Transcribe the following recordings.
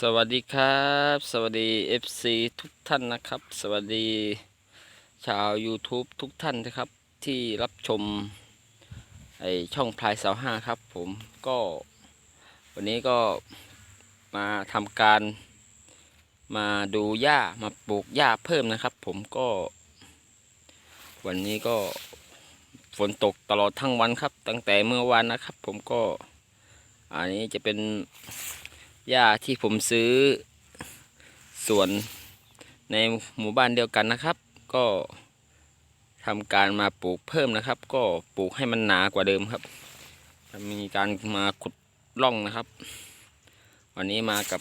สวัสดีครับ สวัสดี FC ทุกท่านนะครับ สวัสดีชาว YouTube ทุกท่านนะครับ ที่รับชมไอช่องพลายสาวห้าครับ ผมก็วันนี้ก็มาทำการมาดูหญ้ามาปลูกหญ้าเพิ่มนะครับ ผมก็ วันนี้ก็ฝนตกตลอดทั้งวันครับ ตั้งแต่เมื่อวานนะครับ ผมก็อันนี้จะเป็น หญ้าที่ผมซื้อสวนในหมู่บ้านเดียวกันนะครับ ก็ทำการมาปลูกเพิ่มนะครับ ก็ปลูกให้มันหนากว่าเดิมครับมีการมาขุดร่องนะครับ วันนี้มากับ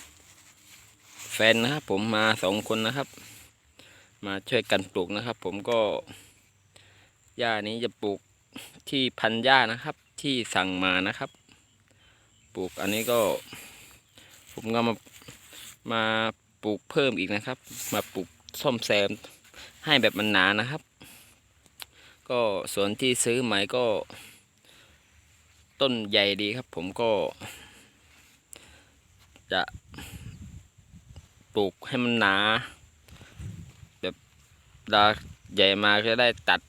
แฟนนะครับผมมาสองคนนะครับ มาช่วยกันปลูกนะครับ ผมก็หญ้านี้จะปลูกที่พันหญ้านะครับ ที่สั่งมานะครับ ปลูกอันนี้ก็ ผมก็มามาปลูกเพิ่มอีกนะครับ มาปลูกซ่อมแซมให้แบบมันหนานะครับ ก็ส่วนที่ซื้อใหม่ก็ ต้นใหญ่ดีครับ ผมก็ จะปลูกให้มันหนา แบบดาใหญ่มาก็ได้ตัด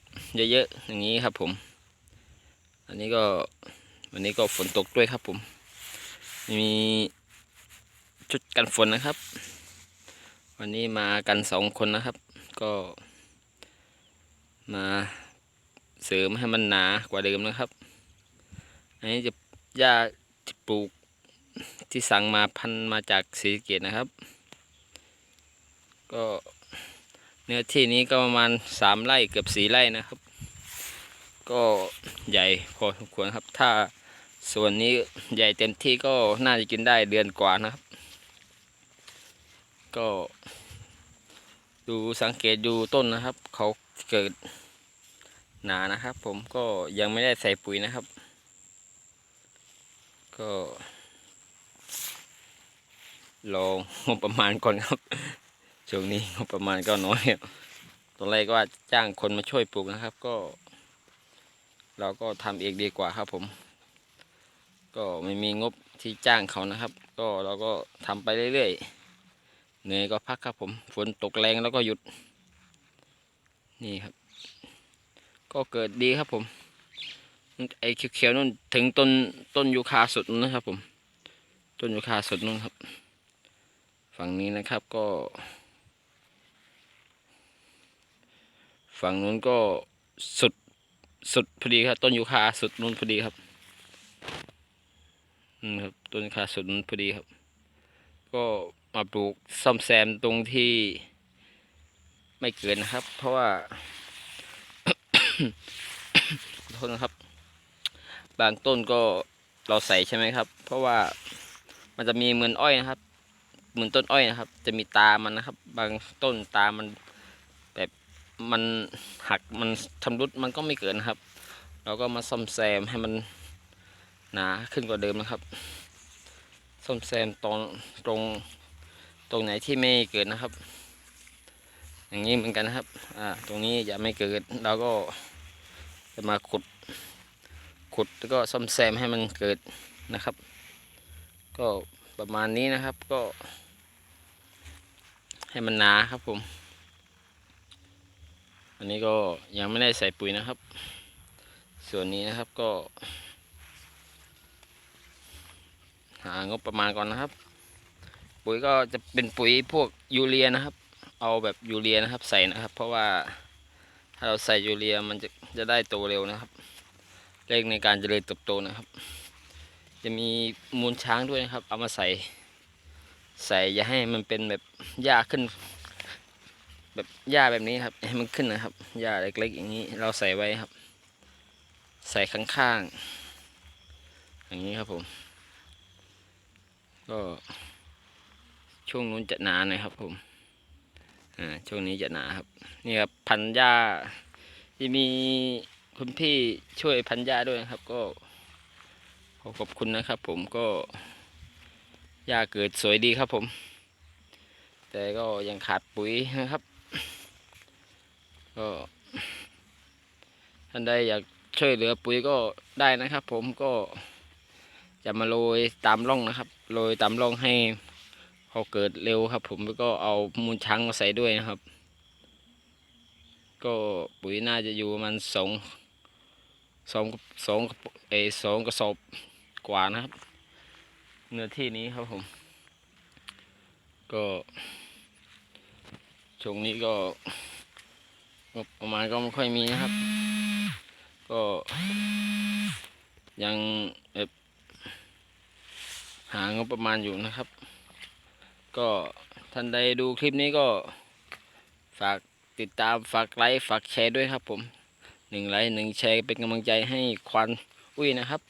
เยอะๆอย่างนี้ครับ ผม อันนี้ก็วันนี้ก็ฝนตกด้วยครับผม มี ชุดกันฝนนะครับ วันนี้มากันสองคนนะครับ ก็มาเสริมให้มันหนากว่าเดิมนะครับ อันนี้จะหญ้าที่ปลูกที่สั่งมาพันมาจากศรีเกตนะครับ ก็เนื้อที่นี้ก็ประมาณสามไร่เกือบสี่ไร่นะครับ ก็ใหญ่พอสมควรครับ ถ้าส่วนนี้ใหญ่เต็มที่ก็น่าจะกินได้เดือนกว่านะครับ ก็ดูสังเกตดูต้นนะครับ เขาเกิดหนานะครับ ผมก็ยังไม่ได้ใส่ปุ๋ยนะครับ ก็รองงบประมาณก่อนครับ ช่วงนี้งบประมาณก็น้อยตอนแรกก็ว่าจ้างคนมาช่วยปลูกนะครับ ก็ เราก็ทำเองดีกว่าครับผม ก็ไม่มีงบที่จ้างเขานะครับ ก็เราก็ทำไปเรื่อยๆ เหนื่อยก็พักครับผม ฝนตกแรงแล้วก็หยุด นี่ครับ ก็เกิดดีครับผม ไอ้เขียวๆนู่นถึงต้นต้นยูคาสุดนู่นนะครับผม ต้นยูคาสุดนู่นครับ ฝั่งนี้นะครับก็ ฝั่งนู้นก็สุดสุดพอดีครับ ต้นยูคาสุดนู่นพอดีครับอืมครับต้นยูคาสุดนู่นพอดีครับ ก็ มาปลูกซ่อมแซมตรงที่ไม่เกินนะครับ เพราะว่าขอโทษนะครับ บางต้นก็เราใส่ใช่ไหมครับ เพราะว่ามันจะมีเหมือนอ้อยนะครับ เหมือนต้นอ้อยนะครับ จะมีตามันนะครับ บางต้นตามันแบบมันหักมันชำรุดมันก็ไม่เกินนะครับ เราก็มาซ่อมแซมให้มันหนาขึ้นกว่าเดิมนะครับซ่อมแซมตรงตรง ตรงไหนที่ไม่เกิดนะครับ อย่างนี้เหมือนกันนะครับ อ่า ตรงนี้อย่าไม่เกิดเราก็จะมาขุด ขุดแล้วก็ซ่อมแซมให้มันเกิดนะครับ ก็ประมาณนี้นะครับก็ ให้มันหนาครับผม อันนี้ก็ยังไม่ได้ใส่ปุ๋ยนะครับ ส่วนนี้นะครับก็ หางบประมาณก่อนนะครับ ปุ๋ยก็จะเป็นปุ๋ยพวกยูเรียนะครับ เอาแบบยูเรียนะครับใส่นะครับ เพราะว่าถ้าเราใส่ยูเรียมันจะจะได้โตเร็วนะครับเร่งในการเจริญเติบโตนะครับ จะมีมูลช้างด้วยนะครับ เอามาใส่ ใส่อย่าให้มันเป็นแบบหญ้าขึ้น แบบหญ้าแบบนี้ครับ ให้มันขึ้นนะครับหญ้าเล็กๆอย่างนี้เราใส่ไว้ครับ ใส่ข้างๆอย่างนี้ครับผม ก็ ช่วงนู้นจะหนาหน่อยครับ ผมอ่าช่วงนี้จะหนาครับ นี่ครับพันหญ้าที่มีคุณพี่ช่วยพันหญ้าด้วยนะครับ ก็ขอขอบคุณนะครับ ผมก็หญ้าเกิดสวยดีครับ ผม แต่ก็ยังขาดปุ๋ยนะครับ ก็ท่านใดอยากช่วยเหลือปุ๋ยก็ได้นะครับ ผมก็จะมาโรยตามร่องนะครับ โรยตามร่องให้ เขาเกิดเร็วครับ ผมแล้วก็เอามูลช้างมาใส่ด้วยนะครับ ก็ปุ๋ยน่าจะอยู่มันสองสองสองเอสองกระสอบกว่านะครับ เนื้อที่นี้ครับผม ก็ช่วงนี้ก็ประมาณก็ไม่ค่อยมีนะครับ ก็ยังหางบประมาณอยู่นะครับ ก็ท่านใดดูคลิปนี้ก็ฝากติดตามฝากไลค์ฝากแชร์ด้วยครับผมหนึ่งไลค์หนึ่งแชร์เป็นกำลังใจให้ควันอุ้ยนะครับ